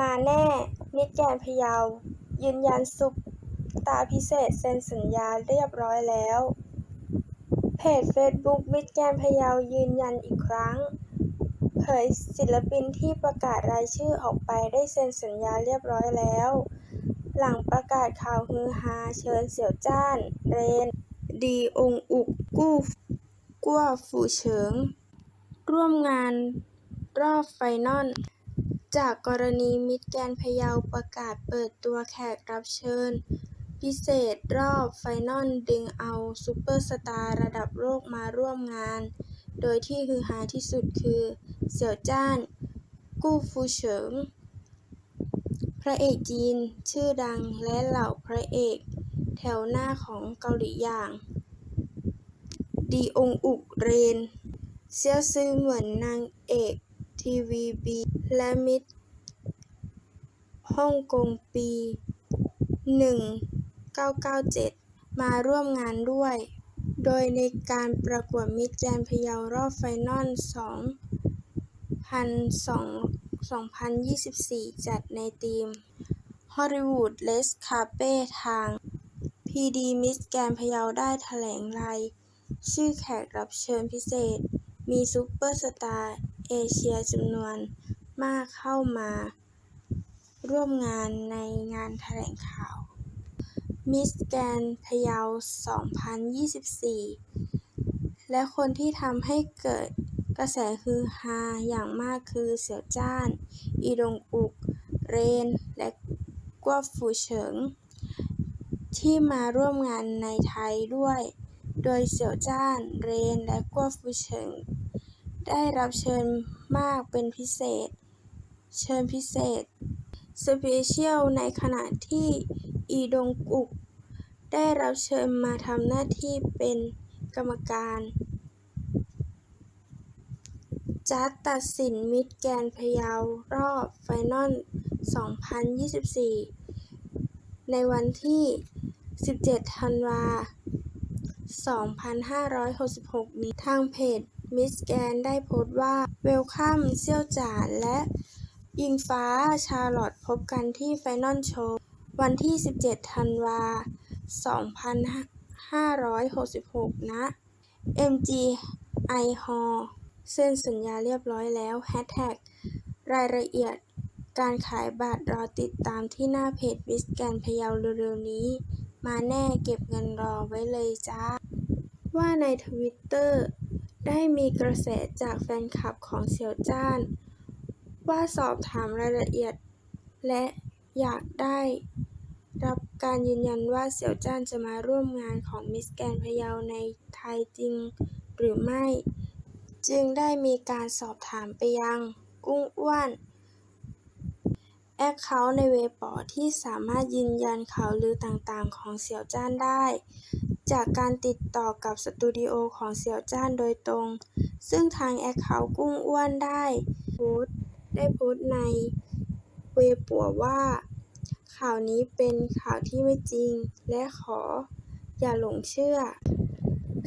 มาแน่มิตรแกนพะเยายืนยันซุปตาพิเศษเซ็นสัญญาเรียบร้อยแล้ว เพจเฟซบุ๊กมิตรแกนพะเยายืนยันอีกครั้ง เผยศิลปินที่ประกาศรายชื่อออกไปได้เซ็นสัญญาเรียบร้อยแล้ว หลังประกาศข่าวฮือฮาเชิญเสี่ยวจ้าน เรน ดีองอุก กู้กั่วฝูเฉิง ร่วมงานรอบไฟนอล จากกรณีมิตรแกนพะเยาประกาศเปิดตัวแขกรับเชิญ พิเศษรอบไฟนอลดึงเอาซุปเปอร์สตาร์ระดับโลกมาร่วมงาน โดยที่ฮือฮาที่สุดคือ เสี่ยวจ้าน กู้ฟูเฉิงพระเอกจีนชื่อดังและเหล่าพระเอก แถวหน้าของเกาหลีอย่าง ดีองอุกเรน เซียวซื่อเหมือนนางเอก ทีวีบี และมิสฮ่องกงปี 1997 มาร่วมงานด้วย โดยในการประกวดมิสแกรนพะเยารอบไฟนอล 2024 จัดในธีม Hollywood Red Carpet ทางพีดมิสแกรนพะเยาได้แถลงรายชื่อแขกรับเชิญพิเศษ มีซุปเปอร์สตาร์ เอเชียจำนวนมากเข้ามาร่วมงานในงานแถลงข่าว มิสแกรนพะเยา 2024 และคนที่ทำให้เกิดกระแสฮือฮาอย่างมากคือเสี่ยวจ้าน อีดงอุก เรน และกัวฝูเฉิง ที่มาร่วมงานในไทยด้วย โดยเสี่ยวจ้าน เรน และกัวฝูเฉิง ได้รับเชิญมากเป็นพิเศษ เชิญพิเศษสเปเชียลในขณะที่อีดงอุก ได้รับเชิญมาทำหน้าที่เป็นกรรมการจัดตัดสินมิสแกนพะเยารอบไฟนอล 2024 ในวันที่ 17 ธันวา 2566 นี้ทางเพจ มิสแกรนด์ได้โพสต์ว่า เวลคัม เซี่ยวจ๋านและอิงฟ้า ชาร์ลอตพบกันที่ไฟนอลโชว์ วันที่ 17 ธันวา 2566 ณ MGI Hall เซ็นสัญญาเรียบร้อยแล้วแฮชแท็กรายละเอียดการขายบัตรรอติดตามที่หน้าเพจมิสแกรนพะเยาเร็วๆนี้ มาแน่เก็บเงินรอไว้เลยจ้า ว่าในทวิตเตอร์ ได้มีกระแสจากแฟนคลับของเสี่ยวจ้าน ว่าสอบถามรายละเอียด และอยากได้รับการยืนยันว่าเสี่ยวจ้านจะมาร่วมงานของมิสแกรนด์พะเยาในไทยจริงหรือไม่ จึงได้มีการสอบถามไปยังกุ้งอ้วนแอคเคาท์ในเวปอที่สามารถยืนยันข่าวลือต่างๆ ของเสี่ยวจ้านได้ จากการติดต่อกับสตูดิโอของเสี่ยวจ้านโดยตรง ซึ่งทางแอคเคาท์กุ้งอ้วนได้โพสต์ได้โพสต์ในเวป๋อว่า ข่าวนี้เป็นข่าวที่ไม่จริง และขออย่าหลงเชื่อ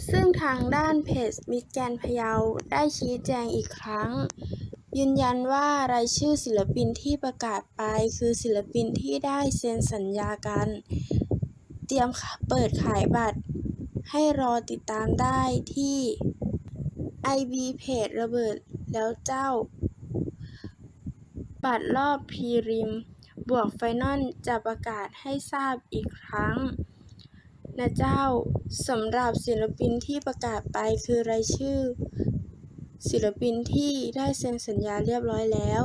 ซึ่งทางด้านเพจมิสแกนพะเยาได้ชี้แจงอีกครั้ง ยืนยันว่ารายชื่อศิลปินที่ประกาศไปคือศิลปินที่ได้เซ็นสัญญากัน เตรียมเปิดขายบัตร ให้รอติดตามได้ที่ไอบีเพจระเบิดแล้วเจ้า บัตรรอบพรีลิม บวกไฟนอลจะประกาศให้ทราบอีกครั้ง นะเจ้าสำหรับศิลปินที่ประกาศไปคือรายชื่อ ศิลปินที่ได้เซ็นสัญญาเรียบร้อยแล้ว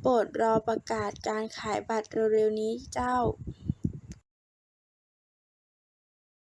โปรดรอประกาศการขายบัตรเร็วๆนี้เจ้า